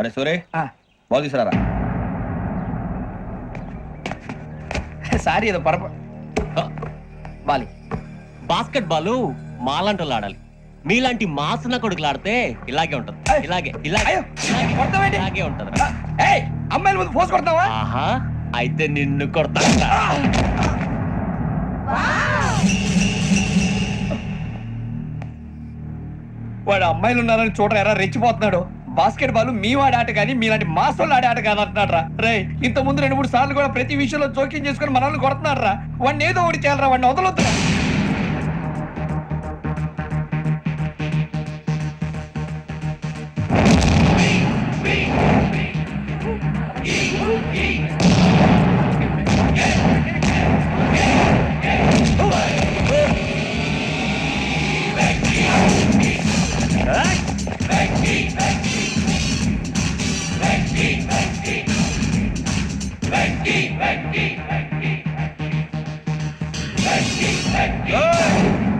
అరే సూరే. Ball తీసుకురారా? Sorry ఏదో పరప Bali. Basket ball మాలాంటి ఆడాలి. మీలాంటి మాసన కొడుకులు ఆడితే ఇలాగే ఉంటది. ఇలాగే ఇలాగే ఇలాగే, ఉంటది. ఏయ్ అమ్మాయిల ముందు ఫోర్స్ కొడతావా? ఆహా అయితే నిన్ను కొడతా. వాడు అమ్మాయిలు ఉన్నారని చూడరా ఎరా రెచ్చిపోతున్నాడు. బాస్కెట్ బాల్ మీ వాడి ఆట కానీ మీలాంటి మాసోళ్ళు ఆడే ఆట కాదు అంటున్నారా రా రే ఇంత ముందు రెండు మూడు సార్లు కూడా ప్రతి విషయంలో జోక్యం చేసుకుని మనల్ని కొడుతున్నారా రా వాడిని ఏదో ఒకటి చేయాలరా వాడిని వదలొద్దురా.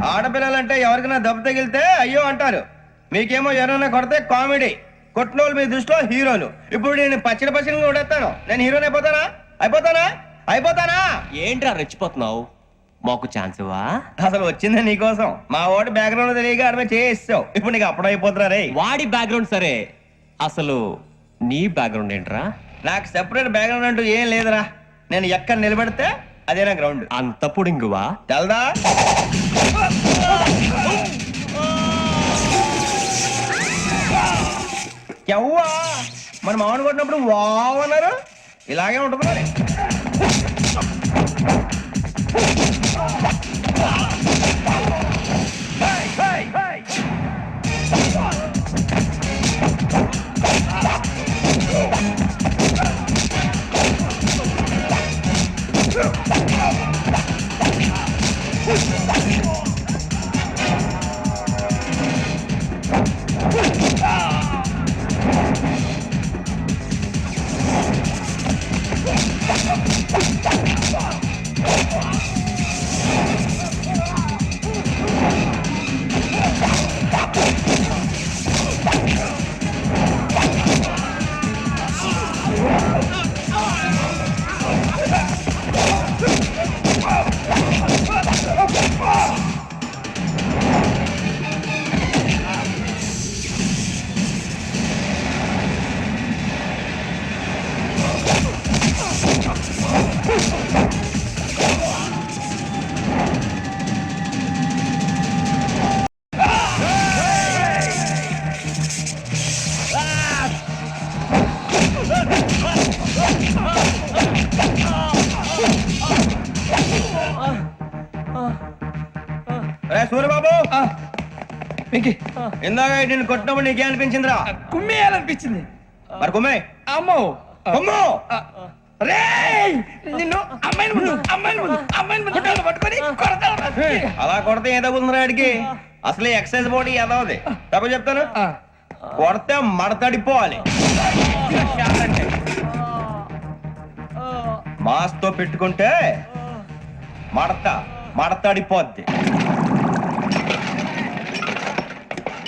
ఆడపిల్లలంటే ఎవరికైనా దెబ్బ తగిలితే అయ్యో అంటారు. మీకేమో ఎవరైనా కొడితే కామెడీ. కొట్టినోళ్ళు మీ దృష్టిలో హీరోలు. ఇప్పుడు నేను పచ్చడి పచ్చడిగా కొడేస్తాను. నేను హీరోని అయిపోతానా? అయిపోతానా? అయిపోతానా? ఏంట్రా రెచ్చిపోతున్నావు? మాకు ఛాన్స్ అసలు వచ్చింది నీకోసం. మా ఓటు బ్యాక్గ్రౌండ్ తెలియక అడమే చేసావు ఇప్పుడు నీకు అప్పుడు అయిపోతున్నా రే వాడి బ్యాక్గ్రౌండ్ సరే. అసలు నీ బ్యాక్గ్రౌండ్ ఏంట్రా? నాకు సెపరేట్ బ్యాక్గ్రౌండ్ అంటూ ఏం లేదురా. నేను ఎక్కడ నిలబెడితే అదే నా గ్రౌండ్ అంత పుడింగువా? తెల్దా? ఎవ్వా? మన మామిడి కొట్టినప్పుడు వావ్ అన్నారు. ఇలాగే ఉంటుంది మరి వెంకీ. ఇందాక నేను కొట్టినప్పుడు నీకే అనిపించిందిరా? కుమ్మేయాలనిపించింది మరి కుమ్మే. అమ్మో. కుమ్ము. రే నిన్ను అమ్మాయిల ముందు అమ్మాయిల ముందు అమ్మాయిల ముందు పట్టుకొని. అలా కొడితే ఏ తగ్గుతుందిరా ఆడికి? అసలే ఎక్సైజ్ బాడీ ఎదవది తప్ప చెప్తాను? కొడితే మడతడిపోవాలి. మాస్తో పెట్టుకుంటే మడత మడతడిపోద్ది.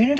என்னடா:ennadaa